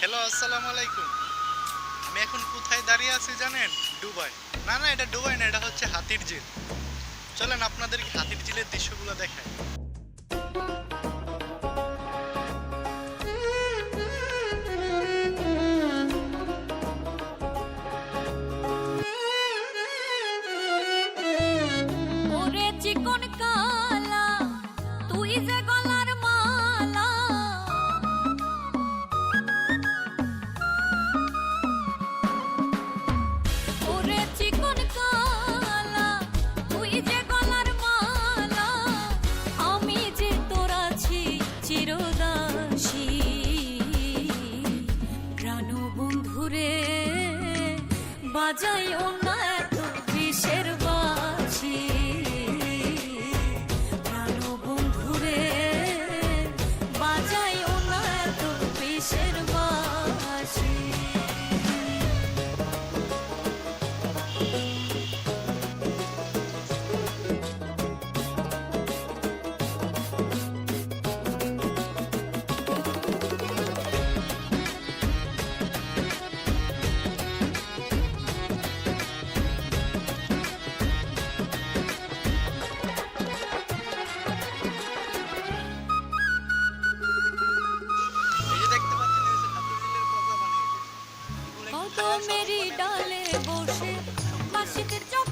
Hello আসসালামু আলাইকুম। আমি এখন কোথায় দাঁড়িয়ে আছি জানেন? ডুবাই না না, এটা ডুবাই না, এটা হচ্ছে হাতির ঝিল চলেন আপনাদেরকে হাতির ঝিলের দৃশ্যগুলো দেখাই। বাজাই না এত বিষের বাছি প্রাণ বন্ধুরে বাজাইও না এত বিষের বাছি কদমেরি ডালে বসে। বাসিতে চক